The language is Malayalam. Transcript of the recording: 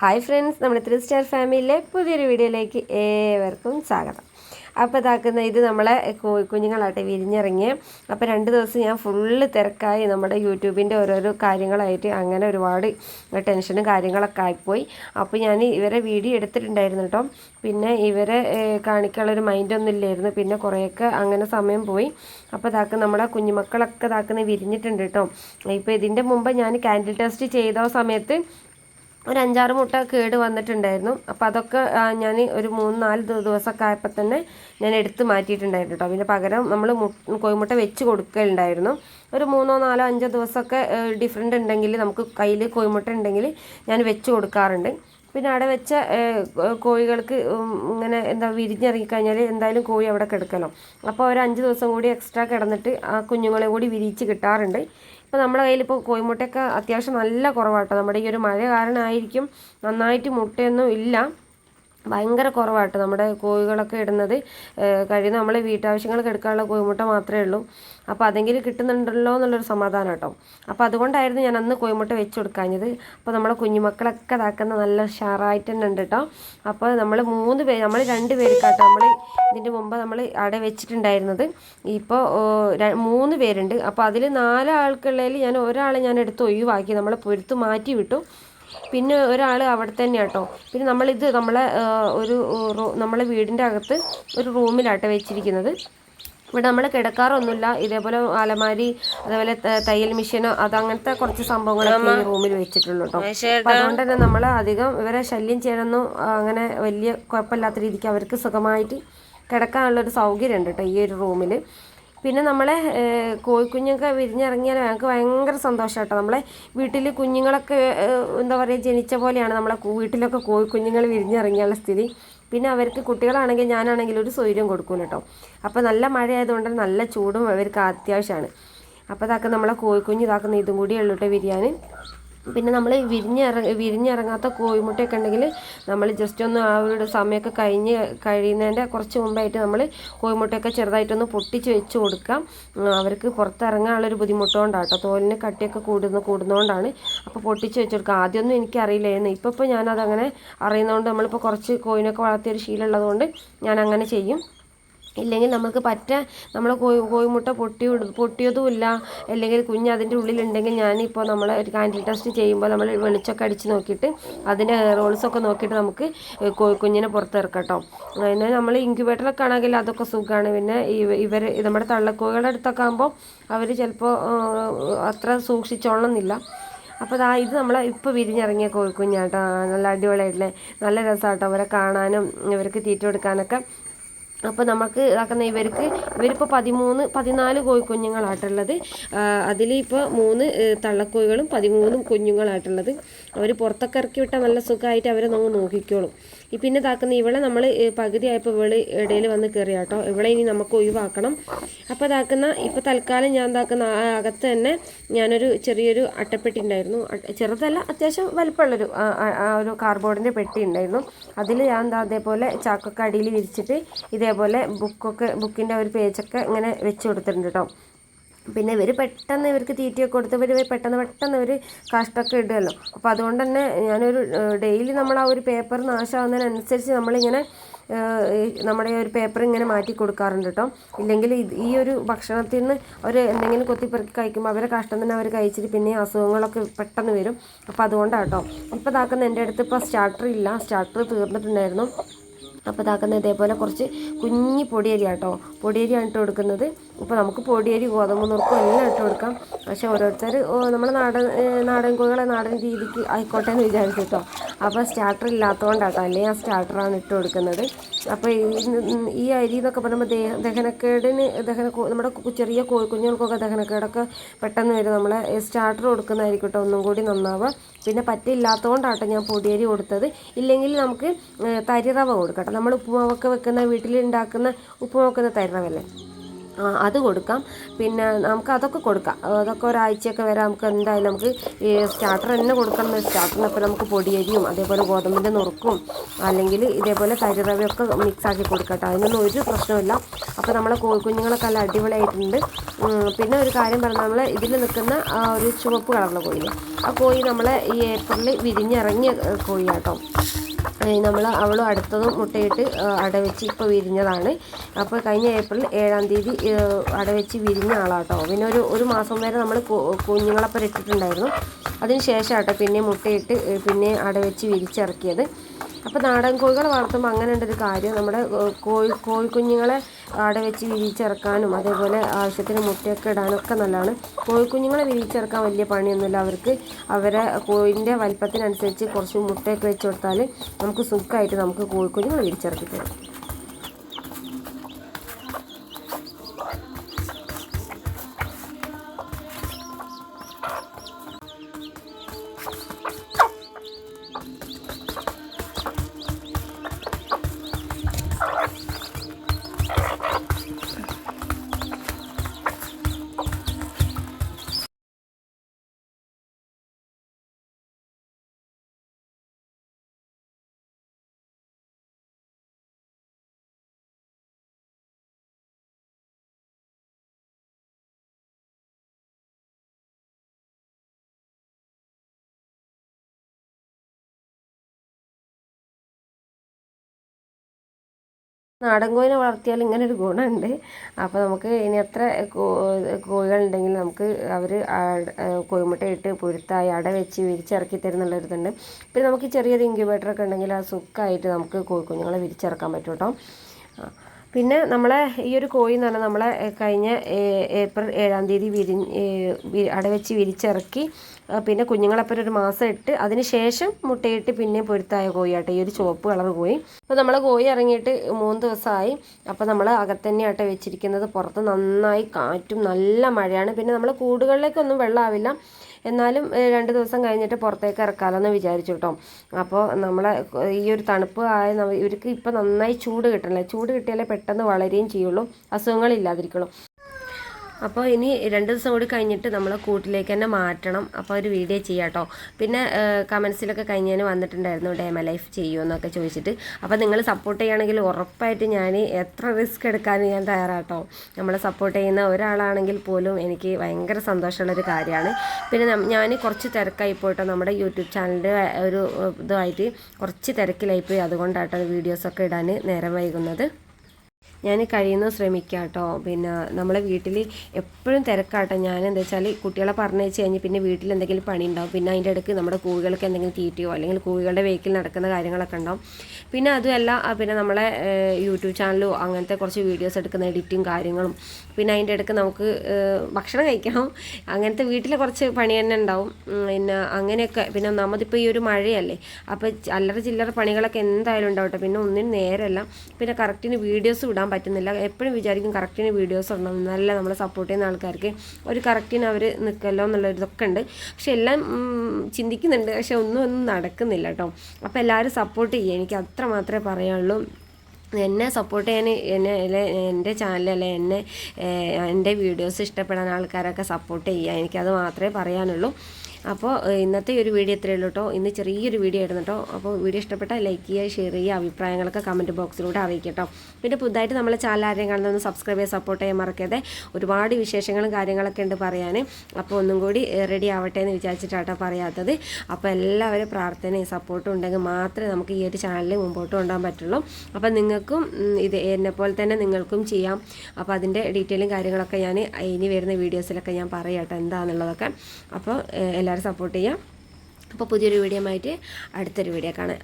ഹായ് ഫ്രണ്ട്സ് നമ്മുടെ ത്രീ സ്റ്റാർ ഫാമിലിയിലെ പുതിയൊരു വീഡിയോയിലേക്ക് ഏവർക്കും സ്വാഗതം. അപ്പോൾ ഇതാക്കുന്ന ഇത് നമ്മളെ കുഞ്ഞുങ്ങളാട്ടെ വിരിഞ്ഞിറങ്ങി. അപ്പോൾ രണ്ട് ദിവസം ഞാൻ ഫുള്ള് തിരക്കായി നമ്മുടെ യൂട്യൂബിന്റെ ഓരോരോ കാര്യങ്ങളായിട്ട് അങ്ങനെ ഒരുപാട് ടെൻഷനും കാര്യങ്ങളൊക്കെ ആയിപ്പോയി. അപ്പോൾ ഞാൻ ഇവരെ വീഡിയോ എടുത്തിട്ടുണ്ടായിരുന്നു കേട്ടോ. പിന്നെ ഇവരെ കാണിക്കാനുള്ളൊരു മൈൻഡൊന്നും ഇല്ലായിരുന്നു. പിന്നെ കുറേയൊക്കെ അങ്ങനെ സമയം പോയി. അപ്പോൾ ഇതാക്കുന്ന നമ്മുടെ കുഞ്ഞുമക്കളൊക്കെ ഇതാക്കുന്ന വിരിഞ്ഞിട്ടുണ്ട് കേട്ടോ. ഇപ്പോൾ ഇതിന്റെ മുമ്പ് ഞാൻ കാൻഡിൽ ടെസ്റ്റ് ചെയ്ത സമയത്ത് ഒരു അഞ്ചാറ് മുട്ട കേട് വന്നിട്ടുണ്ടായിരുന്നു. അപ്പോൾ അതൊക്കെ ഞാൻ ഒരു മൂന്ന് നാല് ദിവ- ദിവസമൊക്കെ ആയപ്പോൾ തന്നെ ഞാൻ എടുത്ത് മാറ്റിയിട്ടുണ്ടായിരുന്നു കേട്ടോ പിന്നെ പകരം നമ്മൾ കോഴിമുട്ട വെച്ച് കൊടുക്കലുണ്ടായിരുന്നു. ഒരു മൂന്നോ നാലോ അഞ്ചോ ദിവസമൊക്കെ ഡിഫറെന്റ് ഉണ്ടെങ്കിൽ നമുക്ക് കയ്യിൽ കോഴിമുട്ട ഉണ്ടെങ്കിൽ ഞാൻ വെച്ച് കൊടുക്കാറുണ്ട്. പിന്നെ അവിടെ വെച്ച കോഴികൾക്ക് ഇങ്ങനെ എന്താ വിരിഞ്ഞിറങ്ങിക്കഴിഞ്ഞാൽ എന്തായാലും കോഴി അവിടെ കിടക്കലോ അപ്പോൾ ഒരു അഞ്ച് ദിവസം കൂടി എക്സ്ട്രാ കിടന്നിട്ട് ആ കുഞ്ഞുങ്ങളെ കൂടി വിരിച്ച് കിട്ടാറുണ്ട്. ഇപ്പോൾ നമ്മുടെ കയ്യിൽ ഇപ്പോൾ കോഴിമുട്ടയൊക്കെ അത്യാവശ്യം നല്ല കുറവാട്ടോ. നമ്മുടെ ഈ ഒരു മഴ കാരണമായിരിക്കും നന്നായിട്ട് മുട്ടയൊന്നും ഇല്ല. ഭയങ്കര കുറവാട്ടോ. നമ്മുടെ കോഴികളൊക്കെ ഇടുന്നത്. കഴിയുന്ന നമ്മൾ വീട്ടാവശ്യങ്ങൾക്ക് എടുക്കാനുള്ള കോഴിമുട്ട മാത്രമേ ഉള്ളൂ. അപ്പോൾ അതെങ്കിലും കിട്ടുന്നുണ്ടല്ലോ എന്നുള്ളൊരു സമാധാനം കേട്ടോ. അപ്പോൾ അതുകൊണ്ടായിരുന്നു ഞാൻ അന്ന് കോഴിമുട്ട വെച്ച് കൊടുക്കാഞ്ഞത്. അപ്പോൾ നമ്മളെ കുഞ്ഞുമക്കളൊക്കെ ഇതാക്കുന്ന നല്ല ഷാറായിട്ട് തന്നെ ഉണ്ട് കേട്ടോ. അപ്പോൾ നമ്മൾ മൂന്ന് പേര് നമ്മൾ രണ്ട് പേർക്കാട്ടോ നമ്മൾ ഇതിന്റെ മുമ്പ് നമ്മൾ അവിടെ വെച്ചിട്ടുണ്ടായിരുന്നത്. ഇപ്പോൾ മൂന്ന് പേരുണ്ട്. അപ്പോൾ അതിൽ നാലാൾക്കുള്ളതിൽ ഞാൻ ഒരാളെ ഞാൻ എടുത്ത് ഒഴിവാക്കി. നമ്മൾ പൊരുത്ത് മാറ്റി വിട്ടു. പിന്നെ ഒരാൾ അവിടെ തന്നെ കേട്ടോ പിന്നെ നമ്മളിത് നമ്മളെ ഒരു നമ്മളെ വീടിന്റെ അകത്ത് ഒരു റൂമിലാട്ടോ വെച്ചിരിക്കുന്നത്. ഇവിടെ നമ്മൾ കിടക്കാറൊന്നുമില്ല. ഇതേപോലെ അലമാരി അതേപോലെ തയ്യൽ മെഷീനോ അത് അങ്ങനത്തെ കുറച്ച് സംഭവങ്ങളൊക്കെ ഈ റൂമിൽ വെച്ചിട്ടുള്ളൂ കേട്ടോ അതുകൊണ്ട് തന്നെ നമ്മൾ അധികം ഇവരെ ശല്യം ചെയ്യണമെന്നും അങ്ങനെ വലിയ കുഴപ്പമില്ലാത്ത രീതിക്ക് അവർക്ക് സുഖമായിട്ട് കിടക്കാനുള്ളൊരു സൗകര്യം ഉണ്ട് കേട്ടോ ഈ ഒരു റൂമിൽ പിന്നെ നമ്മളെ കോഴിക്കുഞ്ഞൊക്കെ വിരിഞ്ഞിറങ്ങിയാൽ ഞങ്ങൾക്ക് ഭയങ്കര സന്തോഷം കേട്ടോ. നമ്മളെ വീട്ടിൽ കുഞ്ഞുങ്ങളൊക്കെ എന്താ പറയുക ജനിച്ച പോലെയാണ് നമ്മളെ വീട്ടിലൊക്കെ കോഴിക്കുഞ്ഞുങ്ങൾ വിരിഞ്ഞിറങ്ങിയുള്ള സ്ഥിതി. പിന്നെ അവർക്ക് കുട്ടികളാണെങ്കിൽ ഞാനാണെങ്കിൽ ഒരു സൗകര്യം കൊടുക്കും കേട്ടോ. അപ്പോൾ നല്ല മഴ ആയതുകൊണ്ട് നല്ല ചൂടും അവർക്ക് അത്യാവശ്യമാണ്. അപ്പോൾ ഇതാക്കുന്ന നമ്മളെ കോഴിക്കുഞ്ഞ് ഇതാക്കുന്ന ഇതും കൂടി ഉള്ളൂട്ടോ ബിരിയാണി പിന്നെ നമ്മൾ വിരിഞ്ഞിറ വിരിഞ്ഞിറങ്ങാത്ത കോഴിമുട്ടയൊക്കെ ഉണ്ടെങ്കിൽ നമ്മൾ ജസ്റ്റ് ഒന്ന് ആ ഒരു സമയമൊക്കെ കഴിഞ്ഞ് കഴിയുന്നതിന്റെ കുറച്ച് മുമ്പായിട്ട് നമ്മൾ കോഴിമുട്ടയൊക്കെ ചെറുതായിട്ടൊന്ന് പൊട്ടിച്ച് വെച്ച് കൊടുക്കാം. അവർക്ക് പുറത്തിറങ്ങാനുള്ളൊരു ബുദ്ധിമുട്ടുകൊണ്ടാണ് കേട്ടോ തോലിന് കട്ടിയൊക്കെ കൂടുന്ന കൂടുന്നതുകൊണ്ടാണ് അപ്പോൾ പൊട്ടിച്ച് വെച്ച് കൊടുക്കാം ആദ്യമൊന്നും എനിക്കറിയില്ലായിരുന്നു ഇപ്പോൾ ഇപ്പോൾ ഞാനതങ്ങനെ അറിയുന്നതുകൊണ്ട് നമ്മളിപ്പോൾ കുറച്ച് കോഴിനൊക്കെ വളർത്തിയൊരു ശീലമുള്ളതുകൊണ്ട് ഞാൻ അങ്ങനെ ചെയ്യും. ഇല്ലെങ്കിൽ നമുക്ക് പറ്റ നമ്മൾ കോഴി കോഴിമുട്ട പൊട്ടി പൊട്ടിയതുമില്ല. അല്ലെങ്കിൽ കുഞ്ഞ് അതിന്റെ ഉള്ളിലുണ്ടെങ്കിൽ ഞാനിപ്പോൾ നമ്മൾ ഒരു കാൻഡിൽ ടെസ്റ്റ് ചെയ്യുമ്പോൾ നമ്മൾ വെളിച്ചൊക്കെ അടിച്ച് നോക്കിയിട്ട് അതിന്റെ റോൾസൊക്കെ നോക്കിയിട്ട് നമുക്ക് കുഞ്ഞിനെ പുറത്തിറക്കാം കേട്ടോ പിന്നെ നമ്മൾ ഇൻക്യുബേറ്ററൊക്കെ ആണെങ്കിൽ അതൊക്കെ സുഖമാണ്. പിന്നെ ഇവർ നമ്മുടെ തള്ളക്കോഴികളുടെ അടുത്തൊക്കെ ആകുമ്പോൾ അവർ ചിലപ്പോൾ അത്ര സൂക്ഷിച്ചോളണമെന്നില്ല. അപ്പോൾ ദാ ഇത് നമ്മളെ ഇപ്പോൾ വിരിഞ്ഞിറങ്ങിയ കോഴിക്കുഞ്ഞാട്ടോ. നല്ല അടിപൊളിയായിട്ടില്ലേ നല്ല രസമാട്ടോ. അവരെ കാണാനും ഇവർക്ക് തീറ്റ കൊടുക്കാനൊക്കെ അപ്പോൾ നമുക്ക് ഇതാക്കുന്ന ഇവർക്ക് ഇവരിപ്പോൾ പതിമൂന്ന് പതിനാല് കോഴിക്കുഞ്ഞുങ്ങളായിട്ടുള്ളത് അതിലിപ്പോൾ മൂന്ന് തള്ളക്കോഴികളും പതിമൂന്നും കുഞ്ഞുങ്ങളായിട്ടുള്ളത്. അവർ പുറത്തൊക്കെ ഇറക്കി വിട്ടാൽ നല്ല സുഖമായിട്ട് അവരെ നമ്മൾ നോക്കിക്കോളും. പിന്നെ താക്കുന്ന ഇവളെ നമ്മൾ പകുതി ആയപ്പോൾ ഇവൾ ഇടയിൽ വന്ന് കയറി കേട്ടോ ഇവളെ ഇനി നമുക്ക് ഒഴിവാക്കണം. അപ്പോൾ താക്കുന്ന ഇപ്പോൾ തൽക്കാലം ഞാൻ താക്കുന്ന അകത്ത് തന്നെ ഞാനൊരു ചെറിയൊരു അട്ടപ്പെട്ടി ഉണ്ടായിരുന്നു ചെറുതല്ല അത്യാവശ്യം വലിപ്പമുള്ളൊരു ഒരു കാർബോർഡിന്റെ പെട്ടി ഉണ്ടായിരുന്നു അതിൽ ഞാൻ എന്താ അതേപോലെ ചാക്കൊക്കെ അടിയിൽ വിരിച്ചിട്ട് ഇതേപോലെ ബുക്കൊക്കെ ബുക്കിന്റെ ഒരു പേജൊക്കെ ഇങ്ങനെ വെച്ച് കൊടുത്തിട്ടുണ്ട് കേട്ടോ. പിന്നെ ഇവർ പെട്ടെന്ന് ഇവർക്ക് തീറ്റയൊക്കെ കൊടുത്ത് ഇവർ പെട്ടെന്ന് പെട്ടെന്ന് ഇവർ കാഷ്ടമൊക്കെ ഇടുമല്ലോ അപ്പോൾ അതുകൊണ്ട് തന്നെ ഞാനൊരു ഡെയിലി നമ്മൾ ആ ഒരു പേപ്പർ നാശമാവുന്നതിനനുസരിച്ച് നമ്മളിങ്ങനെ നമ്മുടെ ഒരു പേപ്പർ ഇങ്ങനെ മാറ്റി കൊടുക്കാറുണ്ട് കേട്ടോ ഇല്ലെങ്കിൽ ഈ ഒരു ഭക്ഷണത്തിൽ നിന്ന് അവർ എന്തെങ്കിലും കൊത്തിപ്പെറുക്കി കഴിക്കുമ്പോൾ അവരെ കഷ്ടം തന്നെ അവർ കഴിച്ചിട്ട് പിന്നെ അസുഖങ്ങളൊക്കെ പെട്ടെന്ന് വരും. അപ്പോൾ അതുകൊണ്ടാണ് കേട്ടോ ഇപ്പോൾ ഇതാക്കുന്ന എന്റെ അടുത്ത് ഇപ്പോൾ സ്റ്റാർട്ടർ ഇല്ല. സ്റ്റാർട്ടർ തീർന്നിട്ടുണ്ടായിരുന്നു. അപ്പോൾ ഇതാക്കുന്ന ഇതേപോലെ കുറച്ച് കുഞ്ഞി പൊടിയരി കേട്ടോ പൊടിയരിയാണ് ഇട്ട് കൊടുക്കുന്നത്. ഇപ്പോൾ നമുക്ക് പൊടിയരി ഗോതമ്പ് നുറുക്കും എല്ലാം ഇട്ട് കൊടുക്കാം. പക്ഷേ ഓരോരുത്തർ നമ്മൾ നാടൻ നാടൻ കോഴികളെ നാടൻ രീതിക്ക് ആയിക്കോട്ടെ എന്ന് വിചാരിച്ചു കേട്ടോ. അപ്പോൾ സ്റ്റാർട്ടർ ഇല്ലാത്തതുകൊണ്ടാട്ടോ അല്ലെങ്കിൽ ആ സ്റ്റാർട്ടറാണ് ഇട്ട് കൊടുക്കുന്നത്. അപ്പോൾ ഈ ഈ അരി എന്നൊക്കെ പറയുമ്പോൾ ദേ ദഹനക്കേടിന് ദഹന നമ്മുടെ ചെറിയ കോഴിക്കുഞ്ഞുങ്ങൾക്കൊക്കെ ദഹനക്കേടൊക്കെ പെട്ടെന്ന് വരും. നമ്മളെ സ്റ്റാർട്ടർ കൊടുക്കുന്നതായിരിക്കും കേട്ടോ ഒന്നും കൂടി നന്നാവുക. പിന്നെ പറ്റില്ലാത്തതുകൊണ്ടാട്ടോ ഞാൻ പൊടിയരി കൊടുത്തത്. ഇല്ലെങ്കിൽ നമുക്ക് തരിറവ കൊടുക്കട്ടെ നമ്മൾ ഉപ്പുമാവൊക്കെ വെക്കുന്ന വീട്ടിൽ ഉണ്ടാക്കുന്ന ഉപ്പുമാവ് തരിറവല്ലേ? അത് കൊടുക്കാം. പിന്നെ നമുക്ക് അതൊക്കെ കൊടുക്കാം. അതൊക്കെ ഒരാഴ്ചയൊക്കെ വരെ നമുക്ക് എന്തായാലും നമുക്ക് ഈ സ്റ്റാർട്ടർ തന്നെ കൊടുക്കണം. സ്റ്റാർട്ടറിനൊപ്പം നമുക്ക് പൊടിയരിയും അതേപോലെ ഗോതമ്പിന്റെ നുറുക്കും അല്ലെങ്കിൽ ഇതേപോലെ തരിറവയൊക്കെ മിക്സ് ആക്കി കൊടുക്കട്ടെ അതിനൊന്നും ഒരു പ്രശ്നമില്ല അപ്പോൾ നമ്മളെ കോഴിക്കുഞ്ഞുങ്ങളൊക്കെ നല്ല അടിപൊളിയായിട്ടുണ്ട്. പിന്നെ ഒരു കാര്യം പറഞ്ഞാൽ നമ്മൾ ഇതിൽ നിൽക്കുന്ന ഒരു ചുവപ്പ് കളറുള്ള കോഴി ആ കോഴി നമ്മളെ ഈ ഏപ്രിലിൽ വിരിഞ്ഞിറങ്ങിയ കോഴിയാട്ടോ. നമ്മൾ അവളും അടുത്തതും മുട്ടയിട്ട് അടവെച്ച് ഇപ്പോൾ വിരിഞ്ഞതാണ്. അപ്പോൾ കഴിഞ്ഞ ഏപ്രിൽ ഏഴാം തീയതി അടവെച്ച് വിരിഞ്ഞ ആളാട്ടോ. പിന്നെ ഒരു ഒരു മാസം വരെ നമ്മൾ കുഞ്ഞുങ്ങളപ്പം ഇട്ടിട്ടുണ്ടായിരുന്നു അതിന് ശേഷം ആട്ടോ പിന്നെ മുട്ടയിട്ട് പിന്നെ അടവെച്ച് വിരിച്ചിറക്കിയത്. അപ്പോൾ നാടൻ കോഴികളെ വളർത്തുമ്പോൾ അങ്ങനെ ഉണ്ടൊരു കാര്യം നമ്മുടെ കോഴി കോഴിക്കുഞ്ഞുങ്ങളെ ആടെ വെച്ച് വിരിച്ചിറക്കാനും അതേപോലെ ആവശ്യത്തിന് മുട്ടയൊക്കെ ഇടാനൊക്കെ നല്ലതാണ്. കോഴിക്കുഞ്ഞുങ്ങളെ വിരിച്ചിറക്കാൻ വലിയ പണിയൊന്നുമില്ല. അവർക്ക് അവരെ കോഴിന്റെ വലിപ്പത്തിനനുസരിച്ച് കുറച്ച് മുട്ടയൊക്കെ വെച്ച് കൊടുത്താൽ നമുക്ക് സുഖമായിട്ട് നമുക്ക് കോഴിക്കുഞ്ഞുങ്ങൾ വിരിച്ചിറക്കി തരും നാടൻ കോഴിനെ വളർത്തിയാൽ ഇങ്ങനെ ഒരു ഗുണമുണ്ട്. അപ്പോൾ നമുക്ക് ഇനി എത്ര കോഴികളുണ്ടെങ്കിൽ നമുക്ക് അവർ കോഴിമുട്ട ഇട്ട് പുരുത്തായി അട വെച്ച് വിരിച്ചിറക്കി തരുന്നുള്ളൊരിതുണ്ട്. പിന്നെ നമുക്ക് ചെറിയൊരു ഇൻക്യുബേറ്ററൊക്കെ ഉണ്ടെങ്കിൽ ആ സുഖമായിട്ട് നമുക്ക് കോഴിക്കുഞ്ഞുങ്ങളെ വിരിച്ചിറക്കാൻ പറ്റും കേട്ടോ. പിന്നെ നമ്മളെ ഈ ഒരു കോഴി എന്ന് പറഞ്ഞാൽ നമ്മളെ കഴിഞ്ഞ ഏപ്രിൽ ഏഴാം തീയതി വിരി അടവെച്ച് വിരിച്ചിറക്കി പിന്നെ കുഞ്ഞുങ്ങളപ്പം ഒരു മാസം ഇട്ട് അതിന് ശേഷം മുട്ടയിട്ട് പിന്നെ പൊരുത്തായ കോഴിയാട്ടെ. ഈ ഒരു ചുവപ്പ് കളർ കോഴി. അപ്പോൾ നമ്മൾ കോഴി ഇറങ്ങിയിട്ട് മൂന്ന് ദിവസമായി. അപ്പോൾ നമ്മൾ അകത്തന്നെ ആട്ടെ വെച്ചിരിക്കുന്നത്. പുറത്ത് നന്നായി കാറ്റും നല്ല മഴയാണ്. പിന്നെ നമ്മൾ കൂടുകളിലേക്കൊന്നും വെള്ളമാവില്ല എന്നാലും രണ്ട് ദിവസം കഴിഞ്ഞിട്ട് പുറത്തേക്ക് ഇറക്കാമെന്ന് വിചാരിച്ചു കേട്ടോ അപ്പോൾ നമ്മളെ ഈ ഒരു തണുപ്പ് ആയ ഇവർക്ക് ഇപ്പോൾ നന്നായി ചൂട് കിട്ടണല്ലേ. ചൂട് കിട്ടിയാലേ പെട്ടെന്ന് വളരുകയും ചെയ്യുള്ളൂ. അസുഖങ്ങളില്ലാതിരിക്കുള്ളൂ. അപ്പോൾ ഇനി രണ്ട് ദിവസം കൂടി കഴിഞ്ഞിട്ട് നമ്മൾ കൂട്ടിലേക്ക് തന്നെ മാറ്റണം. അപ്പോൾ ഒരു വീഡിയോ ചെയ്യാം കേട്ടോ പിന്നെ കമൻസിലൊക്കെ കഴിഞ്ഞതിന് വന്നിട്ടുണ്ടായിരുന്നു ഡേമ ലൈഫ് ചെയ്യുമോ എന്നൊക്കെ ചോദിച്ചിട്ട്. അപ്പോൾ നിങ്ങൾ സപ്പോർട്ട് ചെയ്യുകയാണെങ്കിൽ ഉറപ്പായിട്ട് ഞാൻ എത്ര റിസ്ക് എടുക്കാൻ ഞാൻ തയ്യാറാട്ടോ. നമ്മളെ സപ്പോർട്ട് ചെയ്യുന്ന ഒരാളാണെങ്കിൽ പോലും എനിക്ക് ഭയങ്കര സന്തോഷമുള്ളൊരു കാര്യമാണ്. പിന്നെ ഞാൻ കുറച്ച് തിരക്കായി പോയിട്ടോ. നമ്മുടെ യൂട്യൂബ് ചാനലിന്റെ ഒരു ഇതുമായിട്ട് കുറച്ച് തിരക്കിലായിപ്പോയി അതുകൊണ്ടാട്ടോ വീഡിയോസൊക്കെ ഇടാൻ നേരം വൈകുന്നത്. ഞാൻ കഴിയുന്ന ശ്രമിക്കാം കേട്ടോ പിന്നെ നമ്മളെ വീട്ടിൽ എപ്പോഴും തിരക്കാട്ടോ. ഞാൻ എന്താ വെച്ചാൽ കുട്ടികളെ പറഞ്ഞയച്ച് കഴിഞ്ഞ് പിന്നെ വീട്ടിൽ എന്തെങ്കിലും പണി ഉണ്ടാവും പിന്നെ അതിന്റെ ഇടയ്ക്ക് നമ്മുടെ കോഴികൾക്ക് എന്തെങ്കിലും തീറ്റിയോ അല്ലെങ്കിൽ കോഴികളുടെ വെഹിക്കിൽ നടക്കുന്ന കാര്യങ്ങളൊക്കെ ഉണ്ടാവും. പിന്നെ അതുമല്ല പിന്നെ നമ്മളെ യൂട്യൂബ് ചാനലോ അങ്ങനത്തെ കുറച്ച് വീഡിയോസ് എടുക്കുന്ന എഡിറ്റിങ് കാര്യങ്ങളും. പിന്നെ അതിന്റെ ഇടയ്ക്ക് നമുക്ക് ഭക്ഷണം കഴിക്കണം. അങ്ങനത്തെ വീട്ടിലെ കുറച്ച് പണി തന്നെ ഉണ്ടാവും. പിന്നെ അങ്ങനെയൊക്കെ. പിന്നെ ഒന്നാമതിപ്പോൾ ഈ ഒരു മഴയല്ലേ. അപ്പോൾ അല്ലറ ചില്ലറ പണികളൊക്കെ എന്തായാലും ഉണ്ടാവട്ടെ. പിന്നെ ഒന്നിനും നേരമല്ല പിന്നെ കറക്റ്റിന് വീഡിയോസ് വിടാൻ പറ്റുന്നില്ല. എപ്പോഴും വിചാരിക്കും കറക്റ്റിന് വീഡിയോസ് ഇടണം. നല്ല നമ്മളെ സപ്പോർട്ട് ചെയ്യുന്ന ആൾക്കാർക്ക് ഒരു കറക്റ്റിന് അവർ നിൽക്കല്ലോ എന്നുള്ളൊരിതൊക്കെ ഉണ്ട്. പക്ഷെ എല്ലാം ചിന്തിക്കുന്നുണ്ട്. പക്ഷെ ഒന്നും ഒന്നും നടക്കുന്നില്ല കേട്ടോ. അപ്പോൾ എല്ലാവരും സപ്പോർട്ട് ചെയ്യുക എനിക്ക് അത്ര മാത്രമേ പറയാനുള്ളൂ. എന്നെ സപ്പോർട്ട് ചെയ്യാൻ എന്നെ എന്റെ അല്ലെ എന്നെ എന്റെ വീഡിയോസ് ഇഷ്ടപ്പെടാൻ ആൾക്കാരൊക്കെ സപ്പോർട്ട് ചെയ്യുക. എനിക്കത് മാത്രമേ പറയാനുള്ളൂ. അപ്പോൾ ഇന്നത്തെ ഒരു വീഡിയോ ഇത്രയേ ഉള്ളൂ കേട്ടോ. ഇന്ന് ചെറിയൊരു വീഡിയോ ആയിരുന്നു കേട്ടോ. അപ്പോൾ വീഡിയോ ഇഷ്ടപ്പെട്ടാൽ ലൈക്ക് ചെയ്യുക ഷെയർ ചെയ്യുക അഭിപ്രായങ്ങളൊക്കെ കമന്റ് ബോക്സിലൂടെ അറിയിക്കട്ടോ പിന്നെ പുതുതായിട്ട് നമ്മളെ ചാനൽ ആരെയും കാണുന്ന സബ്സ്ക്രൈബ് ചെയ്യാൻ സപ്പോർട്ട് ചെയ്യാൻ മറക്കാതെ ഒരുപാട് വിശേഷങ്ങളും കാര്യങ്ങളൊക്കെ ഉണ്ട് പറയാൻ. അപ്പോൾ ഒന്നും കൂടി റെഡി ആവട്ടെ എന്ന് വിചാരിച്ചിട്ടാട്ടോ പറയാത്തത്. അപ്പോൾ എല്ലാവരും പ്രാർത്ഥനയും സപ്പോർട്ടും ഉണ്ടെങ്കിൽ മാത്രമേ നമുക്ക് ഈ ഒരു ചാനലിൽ മുമ്പോട്ട് കൊണ്ടുപോകാൻ പറ്റുള്ളൂ. അപ്പോൾ നിങ്ങൾക്കും ഇത് എന്നെപ്പോലെ തന്നെ നിങ്ങൾക്കും ചെയ്യാം. അപ്പോൾ അതിന്റെ ഡീറ്റെയിലും കാര്യങ്ങളൊക്കെ ഞാൻ ഇനി വരുന്ന വീഡിയോസിലൊക്കെ ഞാൻ പറയാം കേട്ടോ. എന്താണെന്നുള്ളതൊക്കെ അപ്പോൾ എല്ലാവരും സപ്പോർട്ട് ചെയ്യാം. അപ്പോൾ പുതിയൊരു വീഡിയോ ആയിട്ട് അടുത്തൊരു വീഡിയോ കാണാം.